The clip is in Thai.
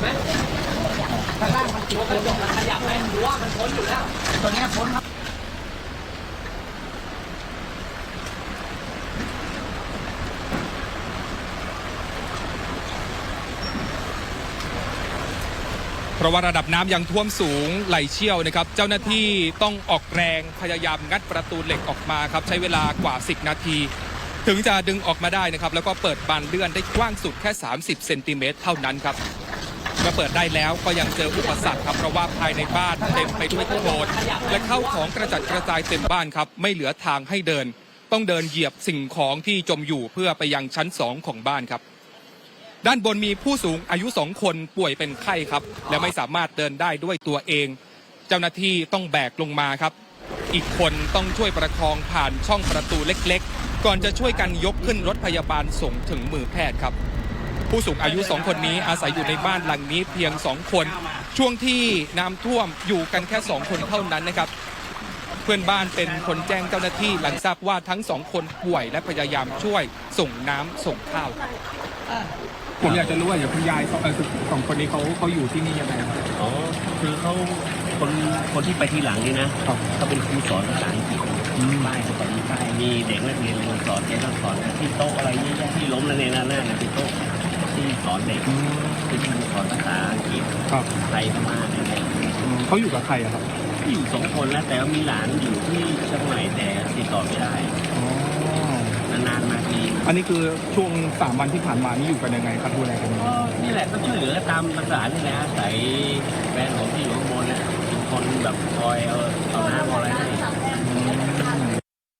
ไหมข้างล่างมันตัวกระจกมันขยับไหมหรือว่ามันพ้นอยู่แล้ว ตัวเนี้พ้นครับเพราะว่าระดับน้ำยังท่วมสูงไหลเชี่ยวนะครับ เจ้าหน้าที่ต้องออกแรงพยายามงัดประตูเหล็กออกมาครับ ใช้เวลากว่า 10 นาที ถึงจะดึงออกมาได้นะครับ แล้วก็เปิดบานเลื่อนได้กว้างสุดแค่ 30 เซนติเมตรเท่านั้นครับ เมื่อเปิดได้แล้วก็ยังเจออุปสรรคครับเพราะว่าภายในบ้านเต็มไปด้วยโคลนและเข้าของกระจัดกระจายเต็มบ้านครับ ไม่เหลือทางให้เดิน ต้องเดินเหยียบสิ่งของที่จมอยู่เพื่อไปยังชั้นสองของบ้านครับ ด้านบนมีผู้สูงอายุสองคนป่วยเป็นไข้ครับ และไม่สามารถเดินได้ด้วยตัวเอง เจ้าหน้าที่ต้องแบกลงมาครับ อีกคนต้องช่วยประคองผ่านช่องประตูเล็กๆ ก่อนจะช่วยกันยกขึ้นรถพยาบาลส่งถึงมือแพทย์ครับ ผู้สูงอายุสองคนนี้อาศัยอยู่ในบ้านหลังนี้เพียงสองคน ช่วงที่น้ำท่วมอยู่กันแค่สองคนเท่านั้นนะครับ เพื่อนบ้านเป็นคนแจ้งเจ้าหน้าที่หลังทราบว่าทั้งสองคนป่วยและพยายามช่วยส่งน้ำส่งข้าวผมอยากจะรู้ว่าอย่างคุณยายสองเอ่อสองคนนี้เขาเขาอยู่ที่นี่ยังไงครับอ๋อคือเขาคนคนที่ไปทีหลังนี่นะครับเขาเป็นครูสอนภาษาอังกฤษป้ายเขาก็มีป้ายมีเด็กนักเรียนมาสอนแกก็สอนนะที่โต๊ะอะไรเยอะแยะที่ล้มแล้วในหน้าหน้าเนี่ยเป็นโต๊ะที่ส อนเด็กที่ครูสอนภาษาอังกฤษครับไทยพม่าอะไรเงี้ยอืมเขาอยู่กับใครอะครับอยู่สองคนแล้วแต่ว่ามีหลานอยู่ที่เชียงใหม่แต่ติดต่อไม่ได้อ๋อนานๆมาทีอันนี้คือช่วงสามวันที่ผ่านมานี่อยู่กันยังไงครับดูแลกันยังไงก็นี่แหละก็ช่วยเหลือตามภาษานี่แหละอาศัยแฟนผมที่อยู่ข้างบนนะเป็นคนแบบคอยเอาเอาน้ำเอาอะไรให้